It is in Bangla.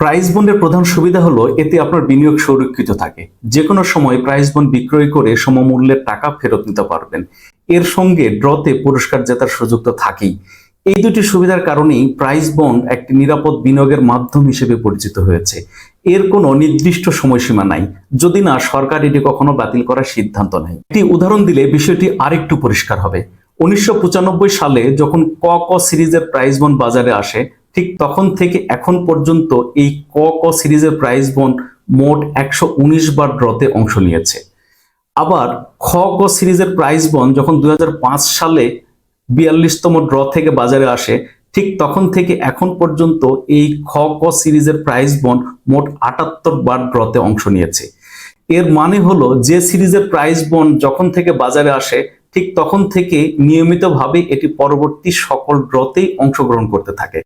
প্রাইস বন্ডের প্রধান সুবিধা হলো এতে আপনার বিনিয়োগ সুরক্ষিত থাকে। যে কোনো সময় প্রাইস বন্ড বিক্রয় করে সমমূল্যের টাকা ফেরত নিতে পারবেন। এর সঙ্গে ড্রতে পুরস্কার জেতার সুযোগ তো থাকেই। এই দুটি সুবিধার কারণেই প্রাইস বন্ড একটি নিরাপদ বিনিয়োগের মাধ্যম হিসেবে পরিচিত হয়েছে। এর কোনো নির্দিষ্ট সময়সীমা নাই। যদি না, সরকার এটি কখনো বাতিল করার সিদ্ধান্ত নেয়। একটি উদাহরণ দিলে বিষয়টি আরেকটু পরিষ্কার হবে। উনিশশো পঁচানব্বই সালে যখন ক ক সিরিজের প্রাইস বন্ড বাজারে আসে ঠিক তখন থেকে এখন পর্যন্ত এই ক ক সিরিজের প্রাইস বন মোট একশো উনিশ বার ড্রতে অংশ নিয়েছে। আবার খ, ক সিরিজের প্রাইস বন যখন দুই হাজার পাঁচ সালে বিয়াল্লিশতম ড্র থেকে বাজারে আসে, ঠিক তখন থেকে এখন পর্যন্ত এই খ, ক সিরিজের প্রাইস বন মোট আটাত্তর বার ড্রতে অংশ নিয়েছে। এর মানে হলো যে সিরিজের প্রাইস বন যখন থেকে বাজারে আসে, ঠিক তখন থেকে নিয়মিতভাবে এটি পরবর্তী সকল ড্রতেই অংশগ্রহণ করতে থাকে।